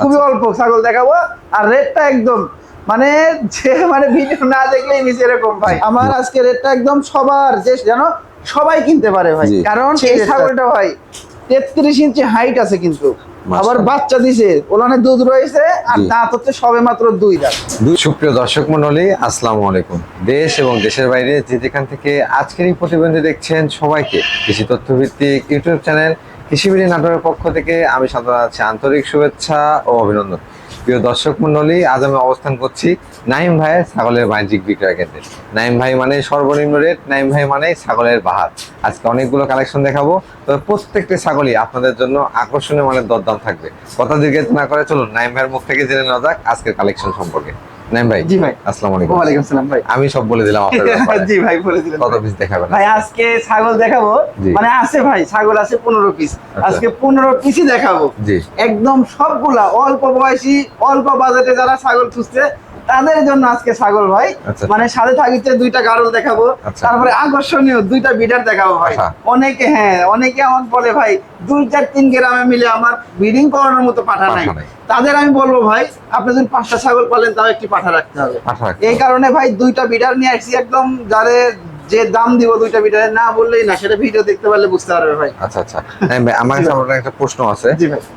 খুবই অল্প ছাগল দেখাবো। আর রেটটা একদম মানে যে মানে ভিডিও না দেখলেই মিস এরকম ভাই। আমার আজকে রেটটা একদম সবার যে যেন সবাই কিনতে পারে ভাই। কারণ এই ছাগলটা ভাই তেত্রিশ ইঞ্চি হাইট আছে কিন্তু। আবার বাচ্চা দিছে ওলানে দুধ রয়েছে আর। দাঁত হচ্ছে সবে মাত্র দুই দাঁত। দুই সুপ্রিয় দর্শক মন্ডলী আসসালামু আলাইকুম। দেশ এবং দেশের বাইরে যে যেখান থেকে আজকের এই প্রতিবেদনটি দেখছেন সবাইকে কৃষি তথ্যভিত্তিক ইউটিউব চ্যানেল কৃষিবিড়ি নাটকের পক্ষ থেকে আমি সাদা আছি। আন্তরিক শুভেচ্ছা ও অভিনন্দন। প্রিয় দর্শক মন্ডলী আজ আমি অবস্থান করছি নাইম ভাইয়ের ছাগলের বাণিজ্যিক বিক্রয় কেন্দ্রে। নাইম ভাই মানে সর্বনিম্ন রেট, নাইম ভাই মানে ছাগলের বাহার। আজকে অনেকগুলো কালেকশন দেখাবো। তবে প্রত্যেকটি ছাগলই আপনাদের জন্য আকর্ষণীয় মানের দরদাম থাকবে। কথা দীর্ঘ না করে চলুন নাইম ভাইয়ের মুখ থেকে জেনে নেওয়া যাক আজকের কালেকশন সম্পর্কে। নাইম ভাই। জি ভাই। আসসালামু আলাইকুম। ওয়ালাইকুম সালাম ভাই। আমি সব বলে দিলাম আপনার ব্যাপারে। জি ভাই বলে দিলেন। কত পিস দেখাবেন? ভাই আজকে ছাগল দেখাবো। মানে আছে ভাই ছাগল আছে পনেরো পিস আচ্ছা। আজকে পনেরো পিসই দেখাবো। জি। একদম সবগুলা অল্প বয়সী অল্প বাজেটে যারা ছাগল খুঁজছে তাদের জন্য আজকে ছাগল ভাই। আচ্ছা। মানে সাথে থাকিতে দুইটা গাড়ল দেখাবো। আচ্ছা। তারপরে আকর্ষণীয় দুইটা বিডার দেখাবো ভাই। অনেকে হ্যাঁ অনেকে আমার বলে ভাই দুই চার তিন গ্রামে মিলে আমার ব্রিডিং করানোর মতো পাঠা নাই। তাদের আমি বলব ভাই আপনি যদি পাঁচটা ছাগল পালেন তাও একটি পাঠা রাখতে হবে। এই কারণে ভাই দুইটা বিডার নিয়ে আসছি একদম যাদের যে দাম দিব দুইটা বিডারের না বললেই না সেটা ভিডিও দেখতে পারলে বুঝতে পারবে ভাই। আচ্ছা আচ্ছা। আমার কাছে। আপনার একটা প্রশ্ন আছে।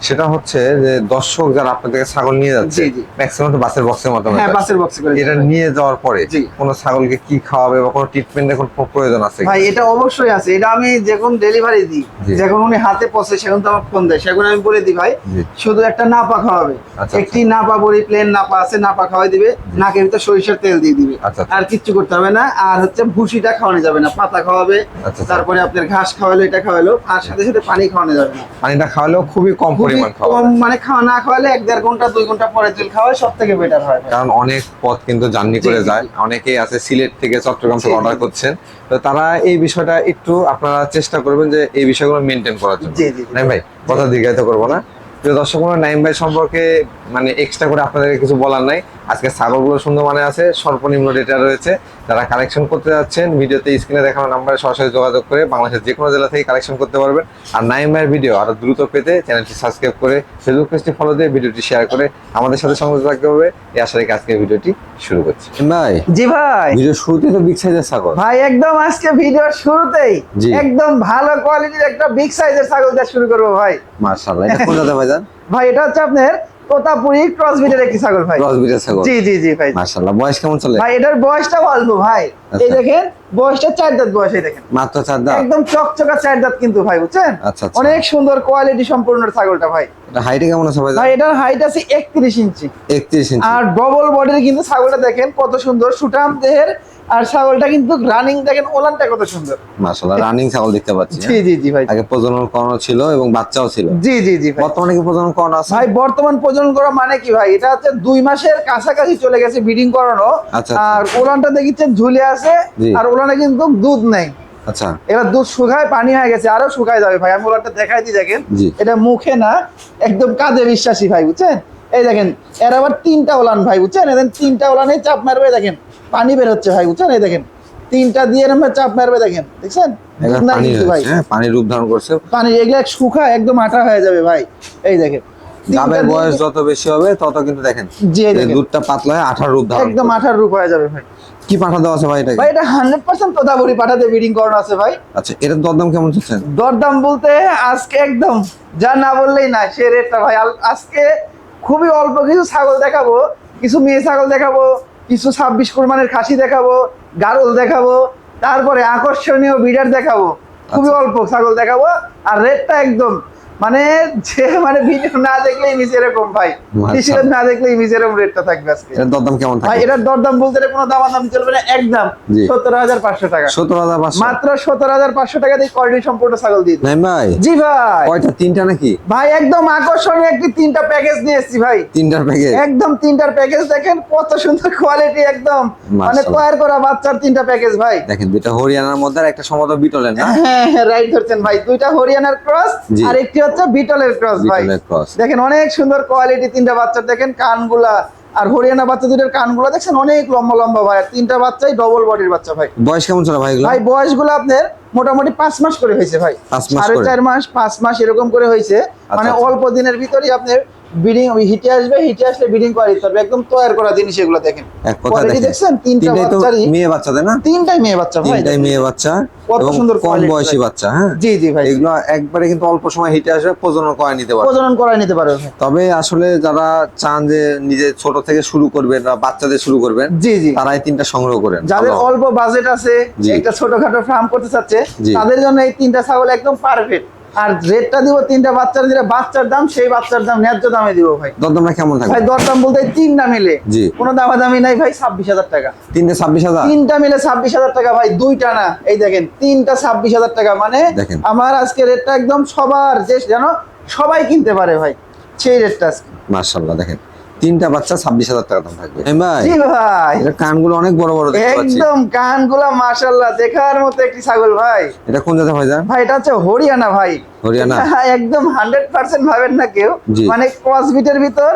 সেটা হচ্ছে যে দর্শক যারা আপনার থেকে ছাগল নিয়ে যাচ্ছে। ম্যাক্সিমাম তো বাসের বক্সের মাধ্যমে হ্যাঁ বাসের বক্সে করে এটা নিয়ে যাওয়ার পরে। কোন ছাগলকে কি খাওয়াবে বা কোনো ট্রিটমেন্টের কোনো প্রয়োজন আছে ভাই এটা অবশ্যই আছে। এটা আমি যখন ডেলিভারি দিই। যখন উনি হাতে পৌঁছে সেখন তো আমার ফোন দেয়। সেখন আমি বলে দিই ভাই শুধু একটা নাপা খাওয়াবে। আচ্ছা, একটি নাপা বড়ি প্লেন নাপা আছে নাপা খাওয়াই দিবে। নাকের ভিতর সরিষার তেল দিয়ে দিবে। আচ্ছা, আচ্ছা। আর কিচ্ছু করতে হবে না। আর হচ্ছে ভুসিটা খাওয়ানো যাবে না পাতা খাওয়াবে আচ্ছা, আচ্ছা। তারপরে আপনার ঘাস খাওয়ালো এটা খাওয়ালো আর সাথে সাথে পানি খাওয়ানো যাবে না। পানিটা খাওয়ালেও খুবই কম পরিমাণ কম মানে খাওয়া না খাওয়ালে এক দেড় ঘণ্টা দুই ঘণ্টা পরে তেল খাওয়ায় সব থেকে বেটার হয় কারণ অনেক পথ কিন্তু জার্নি করে যায়। অনেকেই আছে সিলেট থেকে চট্টগ্রাম থেকে অর্ডার করছেন। তো তারা এই বিষয়টা একটু আপনারা চেষ্টা করবেন যে এই বিষয়গুলো মেনটেন করার জন্য। ভাই কথা দীর্ঘায়িত করব না। প্রিয় দর্শক নাইম ভাই সম্পর্কে মানে এক্সট্রা করে আপনাদের কিছু বলার নাই। আজকে ছাগলগুলো সুন্দর মানে আছে সর্বনিম্ন ডেটা রয়েছে। যারা কালেকশন করতে যাচ্ছেন ভিডিওতে স্ক্রিনে দেখানো নাম্বারে সরাসরি যোগাযোগ করে বাংলাদেশের যে কোনো জেলা থেকে কালেকশন করতে পারবেন। আর নাইম ভাইয়ের ভিডিও আরও দ্রুত পেতে চ্যানেলটি সাবস্ক্রাইব করে ফেসবুক পেজটি ফলো দিয়ে ভিডিওটি শেয়ার করে আমাদের সাথে সংযুক্ত থাকতে হবে। এই আশা রেখে আজকের ভিডিওটি শুরু করছি। ভাই জি ভাই। ভিডিও শুরুতে তো বিগ সাইজের ছাগল। ভাই একদম আজকে ভিডিওর শুরুতেই। একদম ভালো কোয়ালিটির একটা বিগ সাইজের ছাগল দিয়ে শুরু করব ভাই। মার্শাল্লাহ এটা কোন জাতের ভাইজান ভাই এটা হচ্ছে আপনার তোতাপুরি ক্রস বিটের একটি ছাগল ভাই। ক্রস বিটের ছাগল। জি জি জি ভাই। মাশাআল্লাহ বয়স কেমন চলে? ভাই এটার বয়সটা অল্প ভাই। এই আচ্ছা। দেখেন বয়সটা চার দাঁত বয়স দেখেন। মাত্র চার দাঁত? একদম চকচকা চার দাঁত কিন্তু ভাই বুঝছেন? আচ্ছা, আচ্ছা। অনেক সুন্দর কোয়ালিটি সম্পূর্ণ ছাগলটা ভাই। এটা হাইটে কেমন আছে ভাই? এটার হাইট আছে একত্রিশ ইঞ্চি। একত্রিশ ইঞ্চি। আর ডবল বডির কিন্তু ছাগলটা দেখেন কত সুন্দর সুটাম দেহের। আর ছাগলটা কিন্তু রানিং দেখেন ওলানটা কত সুন্দর। মার্শাল্লাহ রানিং ছাগল দেখতে পাচ্ছি জি জি জি ভাই। আগে প্রজনন করানো ছিল এবং বাচ্চাও ছিল। জি জি জি বর্তমানে কি প্রজনন করানো আছে? ভাই বর্তমান প্রজনন করা মানে কি ভাই? এটা হচ্ছে দুই মাসের কাছাকাছি চলে গেছে ব্রিডিং করানো। আচ্ছা, আর ওলানটা দেখিচ্ছেন ঝুলে আছে। আর ওলানে কিন্তু দুধ নেই। আচ্ছা। এবার দুধ শুকায় পানি হয়ে গেছে আরও শুকায় যাবে ভাই। আমি দেখাই দিই দেখেন। এটা মুখে না একদম কাঁধে বিশ্বাসী ভাই বুঝছেন? এই দেখেন এর আবার তিনটা ওলান ভাই বুঝছেন? এদের তিনটা ওলানে চাপ মারবে দেখেন। পানি বের হচ্ছে ভাই বুঝছেন? এই দেখেন তিনটা দিয়ে এরম চাপ মারবে দেখেন। দেখছেন? পানি ভাই। পানি রূপ ধারণ করছে। পানি এগুলা শুকায় একদম আঠা হয়ে যাবে ভাই। এই দেখেন গাবের বয়স যত বেশি হবে তত কিন্তু দেখেন দুধটা পাতলা হয় আঠার রূপ ধারণ একদম আঠার রূপ হয়ে যাবে ভাই। কি পাঠা দেওয়া আছে ভাই এটাকে? ভাই এটা হান্ড্রেড পার্সেন্ট তোতাপুরি পাঠাতে ব্রিডিং করানো আছে ভাই। আচ্ছা এটার দরদাম কেমন চাচ্ছেন দরদাম বলতে আজকে একদম যা না বললেই না সে রেটটা ভাই আজকে খুবই অল্প কিছু ছাগল দেখাবো কিছু মেয়ে ছাগল দেখাবো কিছু ছাব্বিশ কোরবানের খাসি দেখাবো গারল দেখাবো তারপরে আকর্ষণীয় বিডার দেখাবো খুবই অল্প ছাগল দেখাবো আর রেটটা একদম মানে যে মানে ভিডিও না দেখলেই মিস এরকম ভাই। আচ্ছা। না দেখলেই মিস এরকম রেটটা থাকবে আজকে। দরদাম কেমন ভাই এটার দরদাম বলতে কোনো দামাদাম চলবে না একদম জি। সত্তর হাজার পাঁচশো টাকা। সত্তর হাজার পাঁচশো। মাত্র সত্তর হাজার পাঁচশো টাকা দিয়ে কোয়ালিটি সম্পূর্ণ ছাগল দিয়ে দিই। ভাই জি ভাই। কয়টা? তিনটা নাকি? ভাই একদম আকর্ষণীয় একটি তিনটা প্যাকেজ নিয়ে এসেছি ভাই। তিনটার প্যাকেজ একদম তিনটার প্যাকেজ দেখেন কত সুন্দর কোয়ালিটি একদম। মানে তৈরি করা বাচ্চার তিনটা প্যাকেজ ভাই। দেখেন দুইটা হরিয়ানার মধ্যে একটা সম্ভবত বিটলের না? হ্যাঁ রাইট ধরছেন ভাই। দুইটা হরিয়ানার ক্রস আর একটি হচ্ছে বিটলের ক্রস ভাই। দেখেন অনেক সুন্দর কোয়ালিটি তিনটা বাচ্চা। দেখেন কানগুলা আর হরিয়ানা বাচ্চা দুটোর কানগুলা দেখছেন? অনেক লম্বা লম্বা ভাই। আর তিনটা বাচ্চাই ডবল বডির বাচ্চা ভাই। বয়স কেমন চলে ভাই ভাই বয়সগুলো আপনার মোটামুটি পাঁচ মাস করে হয়েছে ভাই। সাড়ে চার মাস পাঁচ মাস এরকম করে হয়েছে। মানে আচ্ছা। অল্প দিনের ভিতরেই আপনার বিডিং হিটে আসবে হিটে আসলে বিডিং করে দিতে একদম তৈরি করা জিনিস এগুলো দেখেন। এক কথা দেখেন তিনটা বাচ্চারই মেয়ে বাচ্চা তাই না? তিনটাই মেয়ে বাচ্চা ভাই। তিনটাই মেয়ে বাচ্চা কত সুন্দর কম বয়সী বাচ্চা হ্যাঁ? জি জি ভাই। এগুলো একবারে কিন্তু অল্প সময় হিটে আসবে প্রজনন করে নিতে পারবে। প্রজনন নিতে পারবে তবে আসলে যারা চান যে নিজে ছোট থেকে শুরু করবেন বা বাচ্চাদের শুরু করবেন জি জি। তারাই তিনটা সংগ্রহ করেন। যাদের অল্প বাজেট আছে। একটা ছোটখাটো ফার্ম করতে চাচ্ছে তাদের জন্য এই তিনটা ছাগল একদম পারফেক্ট আর রেটটা দিব তিনটা বাচ্চার দিলে বাচ্চার দাম সেই বাচ্চার দাম ন্যায্য দামে দিব ভাই। দরদামটা কেমন থাকবে? ভাই দরদাম বলতে তিনটা মিলে। জি। কোনো দামাদামি নাই ভাই ছাব্বিশ হাজার টাকা। তিনটে ছাব্বিশ হাজার? তিনটা মিলে ছাব্বিশ হাজার টাকা ভাই দুইটা না। এই দেখেন তিনটা ছাব্বিশ হাজার টাকা মানে দেখেন। আমার আজকে রেটটা একদম সবার যে যেন সবাই কিনতে পারে ভাই সেই রেটটা আজকে। মার্শাল্লাহ দেখেন। তিনটা বাচ্চা ছাব্বিশ হাজার টাকা দাম থাকবে। এই ভাই। ভাই। কানগুলো অনেক বড় বড় একদম কানগুলো মাশাল্লাহ দেখার মতো একটি ছাগল ভাই। এটা কোন জায়গা ভাই ভাই এটা হচ্ছে হরিয়ানা ভাই। হরিয়ানা? একদম হান্ড্রেড পার্সেন্ট ভাবেন না কেউ। মানে ক্রস বিটের ভিতর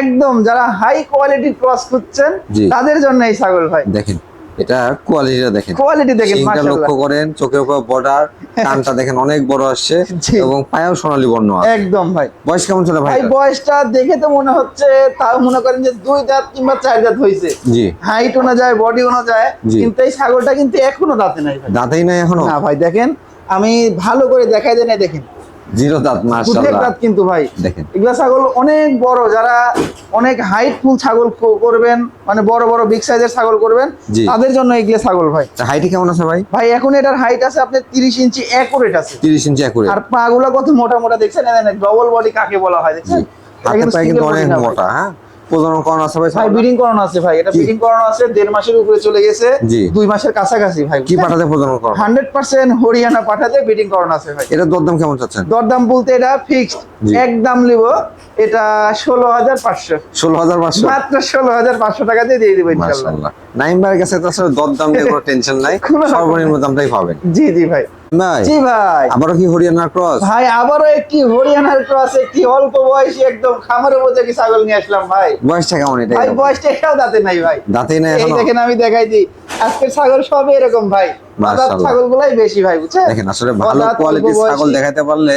একদম যারা হাই কোয়ালিটির ক্রস খুঁজছেন তাদের জন্য এই ছাগল ভাই। দেখেন। এটা কোয়ালিটিটা দেখেন। কোয়ালিটি দেখেন শিংটা মাশাল্লাহ লক্ষ্য করেন চোখের উপর বর্ডার কানটা দেখেন অনেক বড় আসছে। এবং পায়েও সোনালী বর্ণ আছে। একদম ভাই। বয়স কেমন চলে ভাই বয়সটা দেখে তো মনে হচ্ছে তাও মনে করেন যে দুই দাঁত কিংবা চার দাঁত হয়েছে জি। হাইট ওনা যায় বডি অনুযায়ী যায় কিন্তু এই ছাগলটা কিন্তু এখনও দাঁতে নাই ভাই। দাঁতেই নাই এখনও? না ভাই দেখেন আমি ভালো করে দেখাই দেন দেখেন। জিরো দাঁত মাশাআল্লাহ। দাঁত কিন্তু ভাই। দেখেন। এগুলা ছাগল অনেক বড় যারা অনেক হাইটফুল ছাগল করবেন মানে বড় বড় বিগ সাইজের ছাগল করবেন তাদের জন্য এগুলো ছাগল ভাই। হাইটে কেমন আছে ভাই? ভাই এখন এটার হাইট আছে আপনার তিরিশ ইঞ্চি একুরেট আছে। তিরিশ ইঞ্চি একুরেট আর পাগুলা কত মোটা মোটা দেখছেন? ডবল বডি কাকে বলা হয় দেখছেন? পায়ে কিন্তু অনেক মোটা হ্যাঁ? প্রজনন করানো আছে ভাই ভাই ব্রিডিং করানো আছে ভাই। এটা ব্রিডিং করানো আছে দেড় মাসের উপরে চলে গেছে দুই মাসের কাছাকাছি ভাই কি পাঠাতে প্রজনন করানো? হান্ড্রেড পার্সেন্ট হরিয়ানা পাঠাতে ব্রিডিং করানো আছে ভাই। এটা দরদাম কেমন চাচ্ছেন? দরদাম বলতে এটা ফিক্সড একদম নিব এটা ষোলো হাজার পাঁচশো। ষোলো হাজার পাঁচশো? মাত্র ষোলো হাজার পাঁচশো টাকা দিয়ে দিয়ে দিব ইনশাল্লাহ মার্শাল্লাহ নাইম ভাইয়ের কাছে তো আসলে দরদাম নিয়ে কোনো টেনশন নাই সর্বনিম্ন দামটাই পাবেন। জি জি ভাই। জি ভাই। আবারও কি হরিয়ানার ক্রস? ভাই আবারও একটি হরিয়ানার ক্রস একটি অল্প বয়সী একদম খামারের ছাগল নিয়ে আসলাম ভাই। বয়সটা কেমন এটা ভাই বয়সটা এটাও দাঁতে নাই ভাই। দাঁতে নাই এই দেখেন আমি দেখাই দিই। আজকের ছাগল সবই এরকম ভাই। মাশাআল্লাহ। বেশি ভাই বুঝছেন? দেখেন আসলে ভালো কোয়ালিটির ছাগল দেখাতে পারলে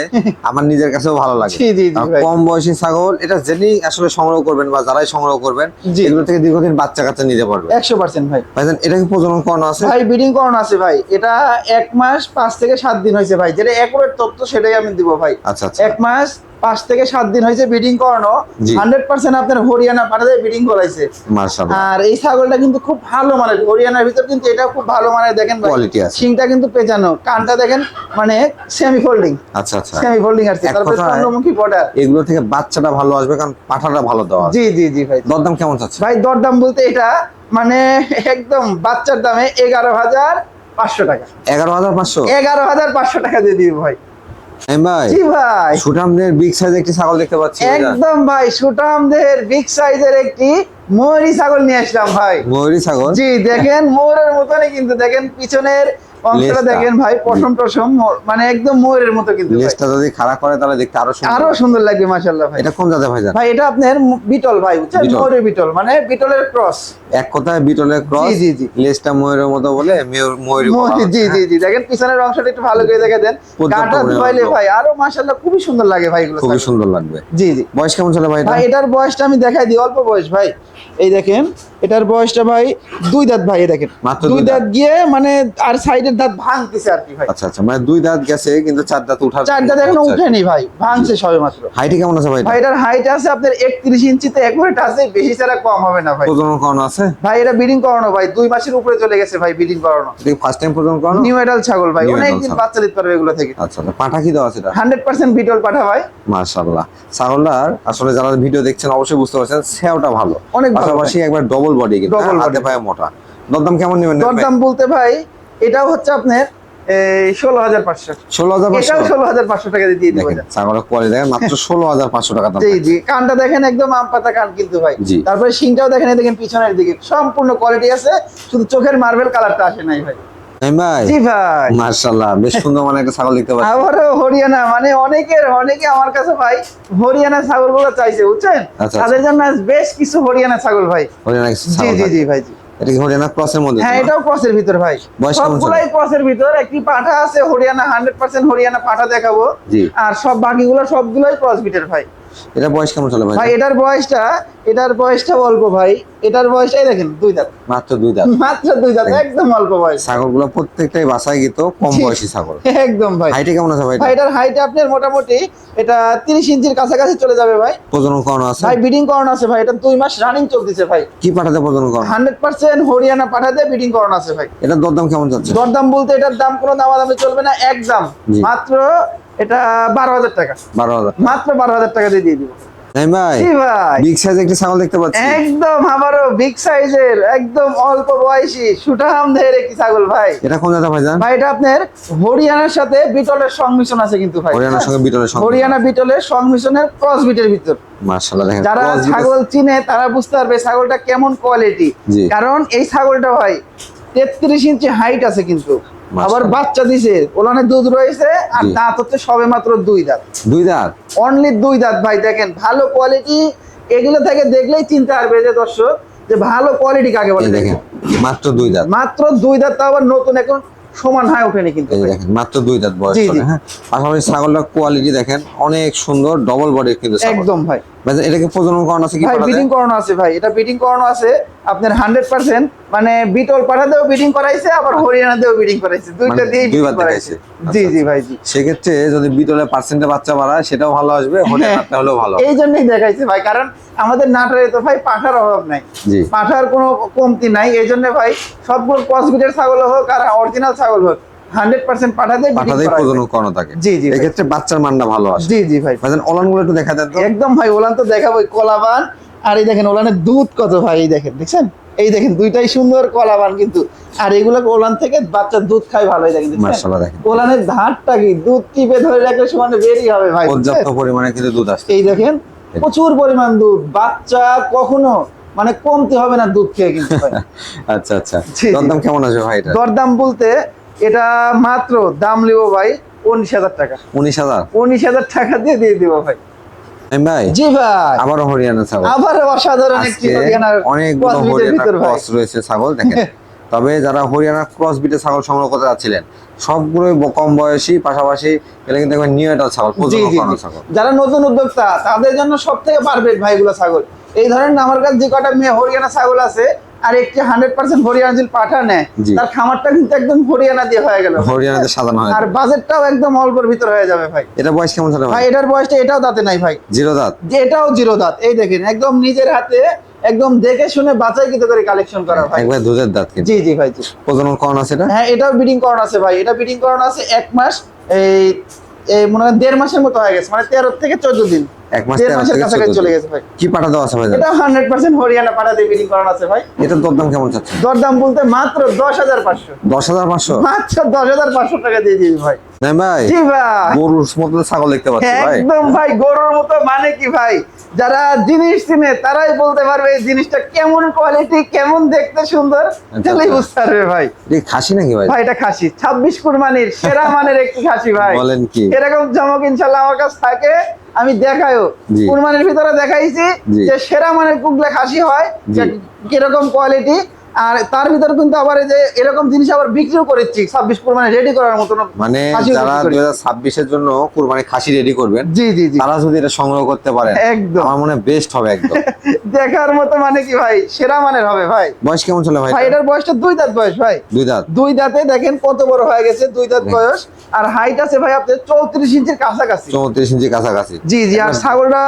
আমার নিজের কাছেও ভালো লাগে। জি, জি, জি, আর ভাই। কম বয়সী ছাগল এটা জেনেই আসলে সংগ্রহ করবেন বা যারাই সংগ্রহ করবেন। এগুলো থেকে দীর্ঘদিন বাচ্চা কাচ্চা নিতে পারবে একশো পার্সেন্ট ভাই। ভাইজান এটা কি প্রজনন আছে? ভাই ব্রিডিং আছে ভাই। এটা এক মাস পাঁচ থেকে সাত দিন হয়েছে ভাই। যেটা একুরেট তথ্য সেটাই আমি দিব ভাই। আচ্ছা আচ্ছা। এক মাস পাঁচ থেকে সাত দিন হয়েছে ব্রিডিং করানো। হান্ড্রেড পার্সেন্ট আপনার হরিয়ানা পাঠাতে ব্রিডিং করাইছে। আর এই ছাগলটা কিন্তু খুব ভালো মানের হরিয়ানার ভিতর কিন্তু এটা খুব ভালো মানের দেখেন। আছে। শিংটা কিন্তু পেঁচানো। কানটা দেখেন মানে সেমি ফোল্ডিং আচ্ছা আচ্ছা। সেমি ফোল্ডিং আছে তারপরে চন্দ্রমুখী বর্ডার এগুলো থেকে বাচ্চাটা ভালো আসবে কারণ পাঠাটা ভালো দেওয়া জি জি জি ভাই। দরদাম কেমন চাচ্ছে? ভাই দরদাম বলতে এটা মানে একদম বাচ্চার দামে এগারো হাজার পাঁচশো টাকা। এগারো হাজার পাঁচশো? এগারো হাজার পাঁচশো টাকা দিয়ে দিব ভাই। ভাই জি ভাই। সুঠামদের বিগ সাইজ একটি ছাগল দেখতে পাচ্ছি একদম ভাই সুটামদের বিগ সাইজের একটি ময়ূরী ছাগল নিয়ে আসলাম ভাই। ময়ূরী ছাগল? জি দেখেন ময়ূরের মতনই কিন্তু দেখেন পিছনের অংশটা দেখেন ভাই পশম টসম মানে একদম ময়ূরের মতো কিন্তু লেজটা যদি খাড়া করে তাহলে দেখতে আরও সুন্দর। আরও সুন্দর লাগবে মাশাল্লাহ ভাই। এটা কোন জাতে ভাইজান? ভাই এটা আপনার বিটল ভাই বুঝছেন? ময়ূরের বিটল মানে বিটলের ক্রস। এক কথায় বিটলের ক্রস জি, জি, জি। লেজটা ময়ূরের মতো বলে ময়ূর ময়ূরী জি জি জি। দেখেন পিছনের অংশটা একটু ভালো করে দেখে দেন। ধুয়াইলে লোক। ভাই আরও মাশাল্লাহ খুবই সুন্দর লাগে ভাই এগুলো খুবই সুন্দর লাগবে। জি জি। বয়স কেমন চলে ভাই ভাই এটার বয়সটা আমি দেখাই দিই অল্প বয়স ভাই। এই দেখেন এটার বয়সটা ভাই দুই দাঁত ভাই দেখেন। দুই দাঁত। গিয়ে মানে আর সাইডের দাঁত ভাঙতেছে আর কি ভাই। আচ্ছা আচ্ছা মানে দুই দাঁত গেছে কিন্তু চার দাঁত উঠার চার দাঁত এখনও উঠেনি ভাই ভাঙছে সবে মাত্র হাইটে কেমন আছে ভাই? ভাই এটার হাইট আছে আপনার একত্রিশ ইঞ্চিতে একবারে আছে বেশি ছাড়া কম হবে না ভাই। প্রজনন করানো আছে? ভাই এটা ব্রিডিং করানো ভাই দুই মাসের উপরে চলে গেছে ভাই ব্রিডিং করানো। এটা ফার্স্ট টাইম প্রজনন করানো? নিউ এডাল ছাগল ভাই অনেকদিন ছাগল। বাচ্চা দিতে পারবে এগুলো থেকে। আচ্ছা আচ্ছা পাঠা কি দেওয়া আছে এটা? হান্ড্রেড পার্সেন্ট বিটল পাঠা ভাই। মাশাআল্লাহ। ছাগলটার আসলে যারা ভিডিও দেখছেন অবশ্যই বুঝতে পারছেন সেওটা ভালো। অনেক ভালো পাশাপাশি একবার ডবল বডি কিন্তু হ্যাঁ, হাতে পায়ে মোটা। দরদাম কেমন নেবেন? দরদাম বলতে ভাই এটাও হচ্ছে আপনার ষোলো হাজার পাঁচশো। ষোলো হাজার এটাও ষোলো হাজার পাঁচশো টাকা দিয়ে দিয়ে ছাগলের কোয়ালিটি দেখেন মাত্র ষোলো হাজার পাঁচশো টাকা জি জি কানটা দেখেন একদম আম পাতা কান কিন্তু ভাই। জি। তারপরে শিংটাও দেখেন দেখেন পিছনের দিকে। সম্পূর্ণ কোয়ালিটি আছে শুধু চোখের মার্বেল কালারটা আসে নাই ভাই। জি ভাই। মার্শাল্লাহ বেশ সুন্দর মানে একটা ছাগল দেখতে পাচ্ছি। আবারও হরিয়ানা মানে অনেকের অনেকে আমার কাছে ভাই হরিয়ানা ছাগলগুলো চাইছে বুঝছেন? আচ্ছা। তাদের জন্য বেশ কিছু হরিয়ানা ছাগল ভাই। হরিয়ানা জি জি জি ভাই জি। এটা কি হরিয়ানা ক্রসের মধ্যে হ্যাঁ এটাও ক্রসের ভিতর ভাই। সবগুলাই ক্রসের ভিতর। একটি পাঠা আছে হরিয়ানা হান্ড্রেড পার্সেন্ট হরিয়ানা পাঠা দেখাবো। আর সব বাকিগুলো সবগুলোই ক্রস ভিতর ভাই। এটা বয়স কেমন চলে ভাই? ভাই এটার বয়সটা এটার বয়সটা অল্প ভাই। এটার বয়সটাই দেখেন দুই দাঁত। মাত্র দুই দাঁত। মাত্র দুই দাঁত একদম অল্প বয়স। ছাগলগুলো প্রত্যেকটাই বাসায় গিত কম জি। বয়সী ছাগল। একদম ভাই। হাইটে কেমন আছে ভাই ভাই এটার হাইট আপনার মোটামুটি এটা তিরিশ ইঞ্চির কাছাকাছি চলে যাবে ভাই। প্রজনন করানো আছে? ভাই বিডিং করানো আছে ভাই এটা দুই মাস রানিং চলতেছে ভাই। কি পাঠাতে প্রজনন হান্ড্রেড পার্সেন্ট হরিয়ানা পাঠাতে বিডিং করানো আছে ভাই। এটার দরদাম কেমন যাচ্ছে? দরদাম বলতে এটার দাম কোনো দামাদামি চলবে না একদম। মাত্র এটা বারো হাজার টাকা। বারো হাজার। মাত্র বারো হাজার টাকা দিয়ে দিয়ে দিব। নাই ভাই জি ভাই। বিগ সাইজ একটি ছাগল দেখতে পাচ্ছি। একদম আবারও বিগ সাইজের একদম অল্প বয়সী সুঠাম দেহের একটি ছাগল ভাই। এটা কোন জায়গা ভাই ভাই এটা আপনার হরিয়ানার সাথে বিটলের সংমিশ্রণ আছে কিন্তু ভাই। হরিয়ানার সঙ্গে বিটলের হরিয়ানা বিটলের সংমিশ্রণের ক্রস বিটের ভিতর। যারা ছাগল চিনে তারা বুঝতে পারবে ছাগলটা কেমন কোয়ালিটি কারণ এই ছাগলটা ভাই তেত্রিশ ইঞ্চি হাইট আছে কিন্তু। আবার বাচ্চা দিছে ওলানে দুধ রয়েছে আর দাঁত হচ্ছে সবে মাত্র দুই দাঁত। দুই দাঁত। অনলি দুই দাঁত ভাই দেখেন ভালো কোয়ালিটি এগুলো থেকে দেখলেই চিনতে পারবে যে দর্শক যে ভালো কোয়ালিটি কাকে বলে দেখেন। মাত্র দুই দাঁত। মাত্র দুই দাঁত তো আবার নতুন এখন সমান হয় ওঠেনি কিন্তু দেখেন মাত্র দুই দাঁত বয়স হ্যাঁ? পাশাপাশি ছাগলটার কোয়ালিটি দেখেন অনেক সুন্দর ডবল বডির কিন্তু একদম ভাই। এটাকে প্রজনন করানো আছে কি ভাই? বিডিং করানো আছে ভাই এটা বিডিং করানো আছে। আপনার হান্ড্রেড পার্সেন্ট মানে বিটল পাঠাতেও বিডিং করাইছে আবার হরিয়ানাতেও বিডিং করাইছে। দুইটা মানে দিয়ে দুইবার করাইছে। জি আচ্ছা, জি ভাই জি। সেক্ষেত্রে যদি বিটলে পার্সেন্টে বাচ্চা বাড়ায় সেটাও ভালো আসবে হরিয়ানাটা হলেও ভালো এই জন্যই দেখাইছে ভাই কারণ আমাদের নাটোরে তো ভাই পাঠার অভাব নাই। পাঠার কোনো কমতি নাই এই জন্য ভাই সবগুলো ক্রসবিটের ছাগল হোক আর অরিজিনাল ছাগল হোক হান্ড্রেড পার্সেন্ট পাঠাতে পাঠাতেই প্রজনন করানো থাকে। জি, জি, এক্ষেত্রে বাচ্চার মানটা ভালো আসে। জি জি ভাই। ভাইজান ওলানগুলো একটু দেখা দেন একদম ভাই ওলান তো দেখাবো কলাবান। আর এই দেখেন ওলানের দুধ কত ভাই এই দেখেন দেখছেন? এই দেখেন দুইটাই সুন্দর কলাবান কিন্তু। আর এগুলো ওলান থেকে বাচ্চার দুধ খাই ভালো দেখেন দেখছেন? মার্শাল্লাহ দেখেন। ওলানের ধারটা কি? দুধ টিপে ধরে রাখলে সমানে হবে ভাই পর্যাপ্ত পরিমাণে কিন্তু দুধ এই দেখেন প্রচুর পরিমাণ দুধ। বাচ্চা কখনো মানে কমতে হবে না দুধ খেয়ে কিন্তু আচ্ছা আচ্ছা। দরদাম কেমন আছে ভাই দরদাম বলতে এটা মাত্র দাম লিবো ভাই উনিশ হাজার টাকা। উনিশ হাজার? উনিশ হাজার টাকা দিয়ে দিয়ে দিব ভাই। ভাই জি ভাই। আবারও হরিয়ানা ছাগল। আবার অসাধারণ একটি হরিয়ানার অনেকগুলো cross breed এর হরিয়ানা ক্রস রয়েছে ছাগল দেখেন। তবে যারা হরিয়ানা ক্রস বিটের ছাগল সংগ্রহ করতে যাচ্ছিলেন সবগুলোই কম বয়সী পাশাপাশি এটা কিন্তু একবার নিউ এটাল ছাগল। ছাগল। যারা নতুন উদ্যোক্তা তাদের জন্য সব থেকে পারফেক্ট ভাইগুলো ছাগল। এই ধরেন আমার কাছে যে কটা মেয়ে হরিয়ানা ছাগল আছে আর একটি হান্ড্রেড পার্সেন্ট হরিয়ানা যদি পাঠা নেয় তার খামারটা কিন্তু একদম হরিয়ানা দিয়ে হয়ে গেল। হরিয়ানাতে সাজানো হয় আর বাজেটটাও একদম অল্পের ভিতর হয়ে যাবে ভাই। এটা বয়স কেমন ভাই? এটার বয়সটা এটাও দাঁতে নাই ভাই। জিরো দাঁত? এটাও জিরো দাঁত। এই দেখেন একদম নিজের হাতে একদম দেখে শুনে বাছাই কিন্তু করে কালেকশন করা ভাই। একবার দুধের দাঁত জি জি ভাই জি। প্রজনন করানো আছে এটা? হ্যাঁ এটাও বিডিং করানো আছে ভাই। এটা বিডিং করানো আছে এক মাস এই মনে হয় দেড় মাসের মতো হয়ে গেছে মানে তেরো থেকে চোদ্দ দিন। এক মাস মাসের কাছাকাছি চলে গেছে ভাই। কি পাঠা দেওয়া আছে ভাই? এটা হান্ড্রেড পার্সেন্ট হরিয়ানা পাঠাতে বিডিং করানো আছে ভাই। এটার দরদাম কেমন চাচ্ছে দরদাম বলতে মাত্র দশ হাজার পাঁচশো। দশ হাজার পাঁচশো? মাত্র দশ হাজার পাঁচশো টাকা দিয়ে দিবি ভাই। না ভাই? জি ভাই। গরুর মতো ছাগল দেখতে পাচ্ছি ভাই। একদম ভাই গরুর মতো মানে কি ভাই? যারা জিনিস চিনে তারাই বলতে পারবে এই জিনিসটা কেমন কোয়ালিটি কেমন দেখতে সুন্দর তাহলেই আচ্ছা। বুঝতে পারবে ভাই। কি খাসি নাকি ভাই? ভাই এটা খাসি। ছাব্বিশ কুরবানির সেরা মানের একটি খাসি ভাই। বলেন কি? এরকম চমক ইনশাল্লাহ আমার কাছে থাকে। আমি দেখাইও। জি। কুরবানির ভিতরে দেখাইছি যে সেরা মানের কুগলে খাসি হয় যে কীরকম কোয়ালিটি আর তার ভিতরে কিন্তু আবার এই যে এরকম জিনিস আবার বিক্রিও করেছি ছাব্বিশ কুরবানি রেডি করার মতন মানে যারা দুই হাজার ছাব্বিশের জন্য কুরবানি খাসি রেডি করবেন জি জি জি। তারা যদি এটা সংগ্রহ করতে পারেন একদম। আমার মনে বেস্ট হবে একদম। দেখার মতো মানে কি ভাই? সেরা মানের হবে ভাই। বয়স কেমন চলে ভাই ভাই এটার? বয়সটা দুই দাঁত বয়স ভাই। দুই দাঁত। দুই দাঁতে দেখেন কত বড় হয়ে গেছে দুই দাঁত বয়স। আর হাইট আছে ভাই আপনার চৌত্রিশ ইঞ্চির কাছাকাছি। চৌত্রিশ ইঞ্চি কাছাকাছি। জি জি আর ছাগলটা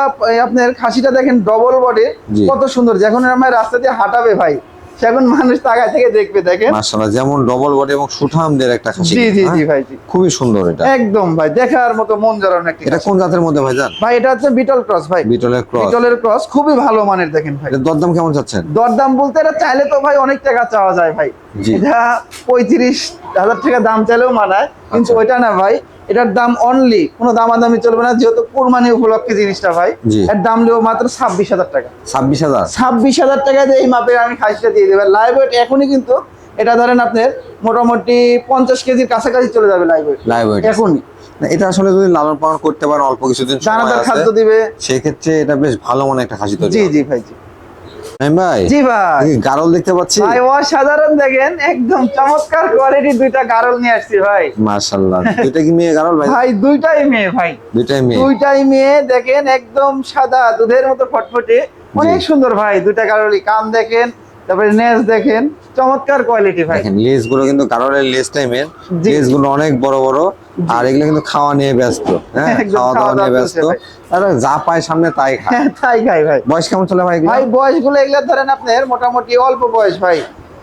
আপনার খাসিটা দেখেন ডবল বডি কত সুন্দর। যখন আমার রাস্তা দিয়ে হাঁটাবে ভাই সেখন মানুষ তাকায় থেকে দেখবে দেখেন? মাশাআল্লাহ যেমন ডবল বডি এবং সুঠামদের একটা খাসি জি জি হ্যাঁ? জি ভাই জি। খুবই সুন্দর এটা। একদম ভাই দেখার মতো মন জড়ানো একটা এটা কোন জাতের মধ্যে ভাই জান ভাই এটা হচ্ছে বিটল ক্রস ভাই। বিটলের ক্রস বিটলের ক্রস খুবই ভালো মানের দেখেন ভাই। এটা দরদাম কেমন চাচ্ছেন? দরদাম বলতে এটা চাইলে তো ভাই অনেক টাকা চাওয়া যায় ভাই। জি। এটা পঁয়ত্রিশ হাজার টাকা দাম চাইলেও মানায় কিন্তু আচ্ছা। ওইটা না ভাই এটার দাম অনলি কোনো দামাদামি চলবে না যেহেতু কোরবানি উপলক্ষে জিনিসটা ভাই এর দাম নেব মাত্র ছাব্বিশ হাজার টাকা। ছাব্বিশ হাজার? ছাব্বিশ হাজার টাকা দিয়ে এই মাপের আমি খাসিটা দিয়ে দেবেন লাইভ ওয়েট এখনই কিন্তু এটা ধরেন আপনার মোটামুটি পঞ্চাশ কেজির কাছাকাছি চলে যাবে লাইভ ওয়েট লাইভ ওয়েট এখনই। এটা আসলে যদি লালন পালন করতে পারেন অল্প কিছুদিন দানাদার খাদ্য দিবে। সেক্ষেত্রে এটা বেশ ভালো মনে একটা খাসি তৈরি জি জি ভাই জি। ভাই? জি ভাই। গারল দেখতে পাচ্ছি? ভাই অসাধারণ দেখেন একদম চমৎকার কোয়ালিটি দুইটা গারল নিয়ে আসছি ভাই। মাশাআল্লাহ। দুইটা কি মেয়ে গারল ভাই? ভাই দুইটাই মেয়ে ভাই। দুইটাই মেয়ে। দুইটাই মেয়ে দেখেন একদম সাদা দুধের মতো ফটফটে। অনেক সুন্দর ভাই দুইটা গারলি কাম দেখেন তারপরে নেস দেখেন চমৎকার কোয়ালিটি ভাই। দেখেন লেসগুলো কিন্তু কারোর লেস টাইমের লেসগুলো অনেক বড় বড় আর এগুলো কিন্তু খাওয়া নিয়ে ব্যস্ত হ্যাঁ খাওয়া দাওয়া নিয়ে ব্যস্ত। আর। যা পায় সামনে তাই খায় তাই খায় ভাই। বয়স কেমন চলে ভাই ভাই বয়সগুলো এগুলা ধরেন আপনার মোটামুটি অল্প বয়স ভাই।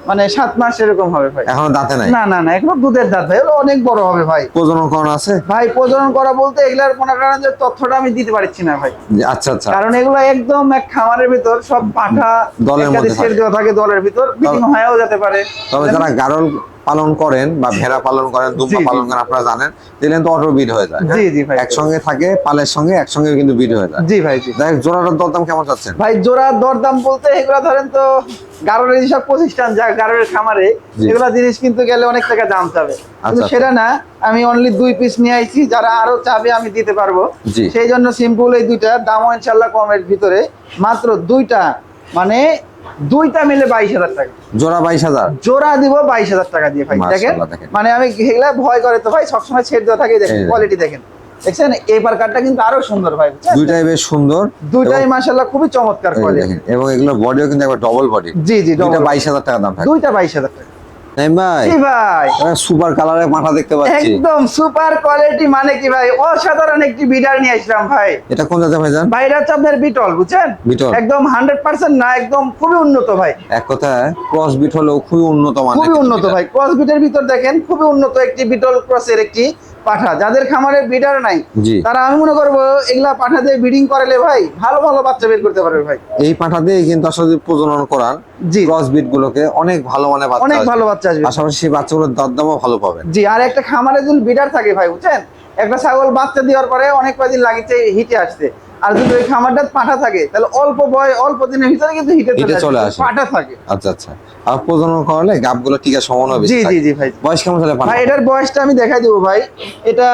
মানে সাত মাস এরকম হবে ভাই। এখন দাঁতে নাই? না না না এখন দুধের দাঁত ভাই। অনেক বড় হবে ভাই। প্রজনন করা আছে? ভাই প্রজনন করা বলতে এগুলার কোনো কারণে যে তথ্যটা আমি দিতে পারছি না ভাই। আচ্ছা আচ্ছা। কারণ এগুলো একদম এক খামারের ভিতর সব পাঠা দলের মধ্যে থাকে। দলের ভিতর। বিভিন্ন হয়েও যেতে পারে। তবে যারা গারল পালন করেন বা ভেড়া পালন করেন দুম্বা। পালন করেন আপনারা জানেন। দিলেন তো অটো বিড হয়ে যায়? জি জি ভাই। একসঙ্গে থাকে পালের সঙ্গে একসঙ্গে কিন্তু বিড হয়ে যায়। জি ভাই জি। দেখ জোড়াটার দরদাম কেমন চাচ্ছেন? ভাই জোড়া দরদাম বলতে এগুলা ধরেন তো গারোর যেসব প্রতিষ্ঠান যা গারোর খামারে। এগুলা জিনিস কিন্তু গেলে অনেক টাকা দাম চাবে কিন্তু আচ্ছা। সেটা না আমি অনলি দুই পিস নিয়ে আইছি যারা আরও চাবে আমি দিতে পারব। সেই জন্য সিম্পল এই দুইটা দাম ইনশাল্লাহ কমের ভিতরে। মাত্র দুইটা মানে দুইটা মিলে বাইশ হাজার টাকা। জোড়া বাইশ হাজার? জোড়া দিব বাইশ হাজার টাকা দিয়ে ভাই দেখেন? মানে আমি এগুলা ভয় করে তো ভাই সবসময় ছেড় দেওয়া থাকে দেখেন কোয়ালিটি দেখেন। দেখছেন? এই পার্কারটা কিন্তু আরও সুন্দর ভাই দুইটাই বেশ সুন্দর। দুইটাই মাশাল্লাহ খুবই চমৎকার কোয়ালিটি দেখেন এবং এগুলোর বডিও কিন্তু একবার ডবল বডি জি জি দুইটা বাইশ হাজার টাকা দাম থাকে। দুইটা বাইশ হাজার টাকা। নাইম ভাই? ভাই। সুপার কালারের মাথা দেখতে পাচ্ছি। একদম সুপার কোয়ালিটি মানে কি ভাই? অসাধারণ একটি বিডার নিয়ে আসলাম ভাই। এটা কোন জাতের ভাই জান? ভাইরা হচ্ছে আপনার বিটল বুঝছেন? বিটল। একদম হান্ড্রেড পার্সেন্ট না একদম খুবই উন্নত ভাই। এক কথায় ক্রস বিট হলেও খুবই উন্নত মানের খুবই একটি উন্নত ভাই। ক্রস বিটের ভিতর দেখেন খুবই উন্নত একটি বিটল ক্রসের একটি পাঠা। যাদের খামারে বিডার নাই তারা আমি মনে করব এগুলা পাঠা দিয়ে ব্রিডিং করালে ভাই ভালো ভালো বাচ্চা বের করতে পারবে ভাই। এই পাঠা দিয়ে কিন্তু আসলে প্রজনন করান জি। ক্রস বিট গুলোকে অনেক ভালো মানে অনেক ভালো বাচ্চা আসবে পাশাপাশি বাচ্চাগুলোর ভালো পাবেন। জি আর একটা খামারে যদি বিডার থাকে ভাই বুঝছেন? একটা ছাগল বাচ্চা দেওয়ার পরে অনেক কয়দিন হিটে আসতে আর যদি ওই খামারটা পাঠা থাকে তাহলে অল্প বয় অল্প দিনের ভিতরে কিন্তু হিটে চলে আসে আসে। পাঠা থাকে। আচ্ছা আচ্ছা। আর প্রজনন করালে গাবগুলো টিকা সমান হবে জি জি জি ভাই। বয়স কেমন চলে পাঠা ভাই এটার বয়সটা আমি দেখাই দেবো ভাই। এটা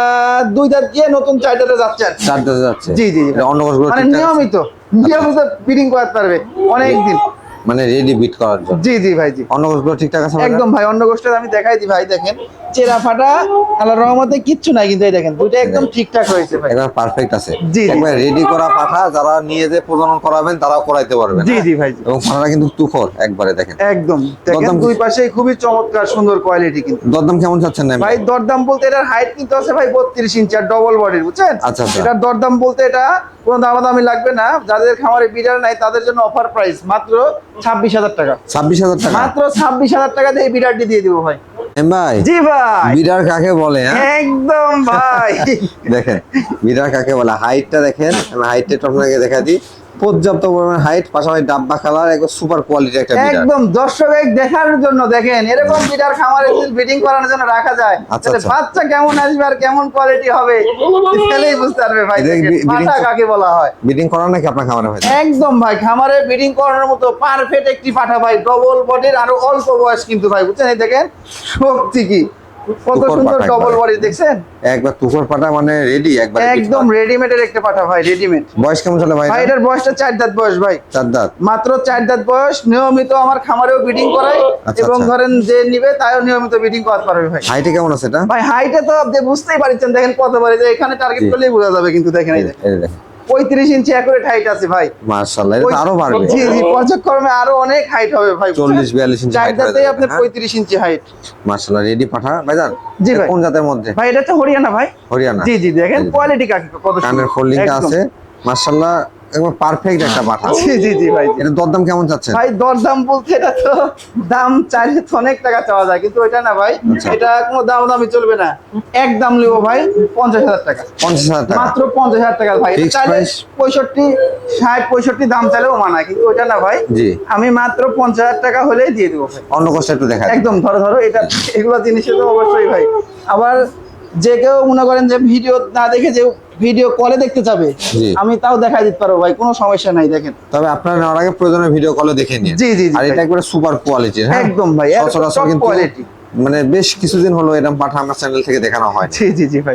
দুই দাঁত দিয়ে নতুন চারটাতে যাচ্ছে যাচ্ছে। জি, জি, অন্য মানে? নিয়মিত নিয়মিত ব্রিডিং করাতে পারবে অনেক দিন মানে রেডি বিট করার জন্য? জি জি ভাই জি। অন্য কোষগুলো ঠিকঠাক আছে? একদম ভাই অন্য গোষ্ঠীর আমি দেখাই দিই ভাই দেখেন। চেরা ফাটা রহমতে কিচ্ছু নাই কিন্তু এই দেখেন দুইটা একদম ঠিকঠাক হয়েছে ভাই। একবার পারফেক্ট আছে। জি। একবার রেডি করা পাঠা যারা নিয়ে যে প্রজনন করাবেন তারাও করাইতে পারবেন। জি? জি ভাই। এবং পাঠাটা কিন্তু তুখর একবারে দেখেন। একদম। দেখেন দুই পাশেই খুবই চমৎকার সুন্দর কোয়ালিটি কিন্তু। দরদাম কেমন চাচ্ছেন না ভাই দরদাম বলতে এটার হাইট কিন্তু আছে ভাই বত্রিশ ইঞ্চি আর ডবল বডির বুঝছেন? আচ্ছা, আচ্ছা। এটার দরদাম বলতে এটা কোনো দামাদামি লাগবে না। যাদের খামারে বিডার নাই তাদের জন্য অফার প্রাইস মাত্র ছাব্বিশ হাজার টাকা। ছাব্বিশ হাজার টাকা। মাত্র ছাব্বিশ হাজার টাকা দিয়ে এই বিডারটি দিয়ে দিব ভাই। ভাই জি ভাই। বিড়ার কাকে বলে হ্যাঁ? একদম ভাই। দেখেন বিড়ার কাকে বলে হাইটটা দেখেন আমি হাইটটা আপনাকে দেখা দিই। পর্যাপ্ত পরিমাণ হাইট পাশাপাশি ডাব্বা কালার একদম সুপার কোয়ালিটি একটা একদম দর্শক দেখার জন্য দেখেন এরকম খামারে ব্রিডিং করানোর জন্য রাখা যায় আচ্ছা, তাহলে আচ্ছা। বাচ্চা কেমন আসবে আর কেমন কোয়ালিটি হবে খেলেই বুঝতে পারবে ভাই। পাঠা কাকে বলা হয়। ব্রিডিং করার নাকি আপনার খামারে ভাই? একদম ভাই খামারে ব্রিডিং করানোর মতো পারফেক্ট একটি পাঠা ভাই ডবল বডির আরও অল্প বয়স কিন্তু ভাই বুঝছেন? এই দেখেন শক্তি কি? কত সুন্দর ডবল বডি দেখছেন? একবার তুখর পাটা মানে রেডি একবার একদম রেডিমেডের একটা পাঠা ভাই রেডিমেড বয়স কেমন চলে ভাই ভাই এটার বয়সটা চার দাঁত বয়স ভাই। চার দাঁত। মাত্র চার দাঁত বয়স নিয়মিত আমার খামারেও করাই আচ্ছা, এবং আচ্ছা। ধরেন যে নিবে নিয়মিত করাতে পারবে ভাই। হাইটে কেমন আছে এটা? ভাই হাইটে তো আপনি বুঝতেই পারছেন দেখেন কত যে এখানে টার্গেট করলেই বোঝা যাবে কিন্তু এই দেখেন। পঁয়ত্রিশ ইঞ্চি অ্যাকুরেট হাইট আছে ভাই। মাশাআল্লাহ এটা আরও বাড়বে। জি জি পর্যায়ক্রমে আরও অনেক হাইট হবে ভাই চল্লিশ বিয়াল্লিশ ইঞ্চি চার আপনি হয়ে আপনার হ্যাঁ? পঁয়ত্রিশ ইঞ্চি হাইট মাশাআল্লাহ রেডি পাঠা? ভাইজান জি ভাই। কোন জাতের মধ্যে? ভাই এটা তো হরিয়ানা ভাই। হরিয়ানা। জি জি দেখেন কোয়ালিটি কাকে কত সুন্দর। কানের ফোল্ডিং আছে। মার্শাল্লাহ একবার পারফেক্ট একটা পাঠা জি জি জি ভাই। এটা দরদাম কেমন চাচ্ছেন? ভাই দরদাম বলতে এটা তো দাম চাইলে তো অনেক টাকা চাওয়া যায় কিন্তু ওইটা না ভাই আচ্ছা। এটা কোনো দাম দামি চলবে না। এক দাম নেব ভাই পঞ্চাশ হাজার টাকা। পঞ্চাশ হাজার টাকা। মাত্র পঞ্চাশ হাজার টাকা ভাই। চাইলে পঁয়ষট্টি ষাট পঁয়ষট্টি দাম চাইলেও মানায় কিন্তু ওইটা না ভাই। জি। আমি মাত্র পঞ্চাশ হাজার টাকা হলেই দিয়ে দেবো ভাই। অন্য কষ্ট একটু দেখা একদম ধরো ধরো এটা এগুলো জিনিসে তো অবশ্যই ভাই। আবার যে কেউ মনে করেন যে ভিডিও না দেখে যে ভিডিও কলে দেখতে যাবে আমি তাও দেখাই দিতে পারব ভাই কোনো সমস্যা নাই দেখেন। তবে আপনার নেওয়ার আগে প্রয়োজনে ভিডিও কলে দেখে নিন। জি, জি, আর এটা। একবারে সুপার কোয়ালিটি হ্যাঁ? একদম ভাই, সচরাচর কিন্তু quality। মানে বেশ কিছুদিন হলো এরকম পাঠা আমার চ্যানেল থেকে দেখানো হয়। জি জি জি ভাই।